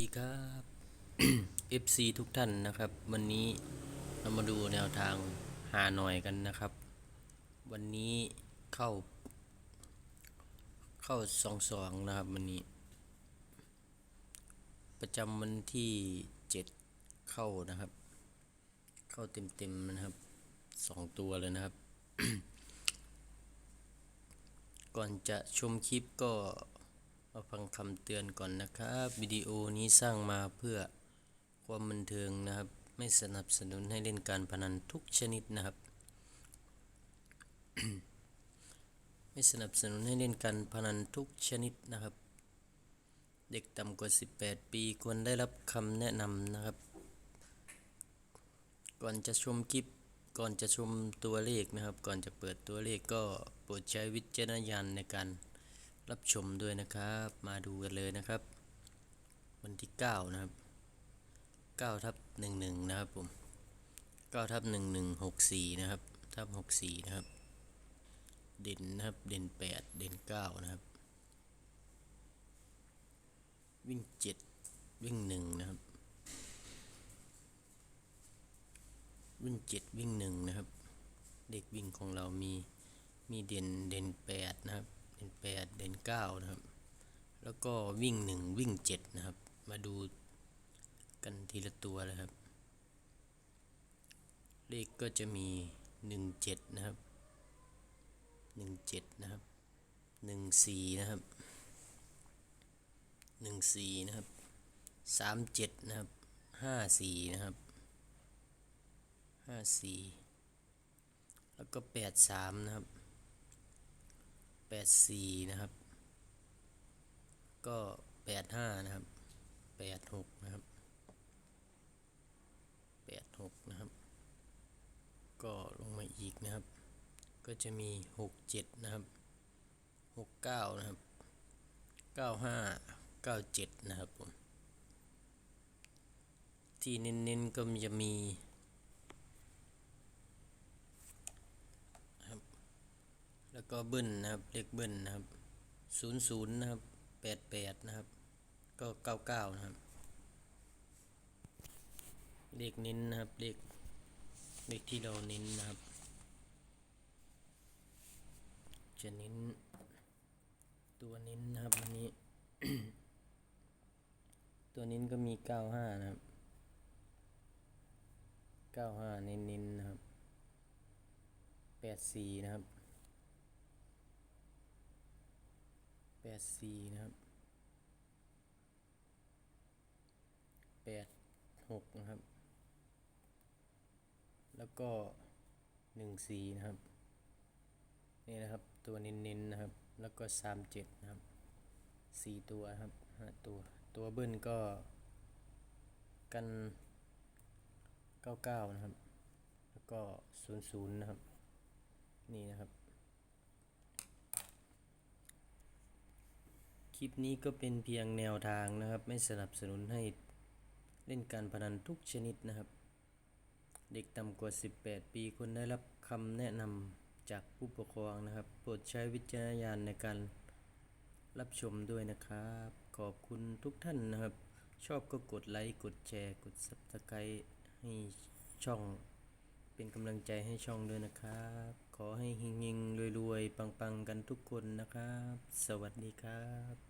สวัสดีครับ FC ทุกท่านนะครับ วันนี้เรามาดูแนวทางหาหน่อยกันนะครับ วันนี้เข้า เข้าสองสองนะครับวันนี้ ประจำวันที่เจ็ดเข้านะครับ เข้าเต็มๆนะครับสองตัวเลยนะครับ ก่อนจะชมคลิปก็ มาฟังคำเตือนก่อนนะครับวิดีโอนี้สร้างมาเพื่อความบันเทิงนะครับ ไม่สนับสนุนให้เล่นการพนันทุกชนิดนะครับ ไม่สนับสนุนให้เล่นการพนันทุกชนิดนะครับ เด็กต่ำกว่า 18 ปีควรได้รับคำแนะนำนะครับ ก่อนจะชมคลิปก่อนจะชมตัวเลขนะครับ ก่อนจะเปิดตัวเลขก็โปรดใช้วิจารณญาณในการ รับชมด้วยนะครับ มาดูกันเลยนะครับ วันที่ 9 นะครับ9ทับ11 นะครับผม9ทับ1164 นะครับทับ64 นะครับ เด่นนะครับ เด่น 8 เด่น 9 นะครับ วิ่ง 7 วิ่ง 1 นะครับ วิ่ง 7 วิ่ง 1 นะครับ เด็กวิ่งของเรามีมีเด่นเด่น 8 นะครับ เด่น8เด่น9นะครับ แล้วก็วิ่ง1วิ่ง7นะครับ มาดูกันทีละตัวเลยครับ เลขก็จะมี1 7นะครับ1 7นะครับ1 4นะครับ1 4นะครับ3 7นะครับ5 4นะครับห้าสี่แล้วก็แปดสามนะครับ แปดสี่นะครับ ก็แปดห้านะครับแปดหกนะครับแปดหกนะครับ ก็ลงมาอีกนะครับ ก็จะมีหกเจ็ดนะครับหกเก้านะครับเก้าห้าเก้าเจ็ดนะครับผมที่เน้นๆก็จะมี แล้ว ก็บิ้ลนะครับเลขบิ้ลนะครับศูนย์ศูนย์นะครับแปดแปดนะครับ ก็เก้าเก้านะครับ เลขเน้นนะครับเลขเลขที่เราเน้นนะครับ จะเน้นตัวเน้นนะครับวันนี้ ตัวเน้นก็มีเก้าห้านะครับเก้าห้าเน้นๆนะครับแปดสี่นะครับ แปดสี่นะครับแปดหกนะครับ แล้วก็หนึ่งสี่นะครับ นี่นะครับตัวเน้นๆนะครับ แล้วก็สามเจ็ดนะครับสี่ตัวนะครับห้าตัว ตัวเบิ้ลก็กันเก้าเก้านะครับ แล้วก็ศูนย์ศูนย์นะครับ นี่นะครับ คลิปนี้ก็เป็นเพียงแนวทางนะครับ ไม่สนับสนุนให้เล่นการพนันทุกชนิดนะครับ เด็กต่ำกว่า 18 ปีควรได้รับคำแนะนำจากผู้ปกครองนะครับ โปรดใช้วิจารณญาณในการรับชมด้วยนะครับ ขอบคุณทุกท่านนะครับ ชอบก็กดไลค์กดแชร์ กด Subscribe ให้ช่องเป็นกำลังใจให้ช่องด้วยนะครับ ขอให้เฮงๆรวยๆ ปังๆ กันทุกคนนะครับ สวัสดีครับ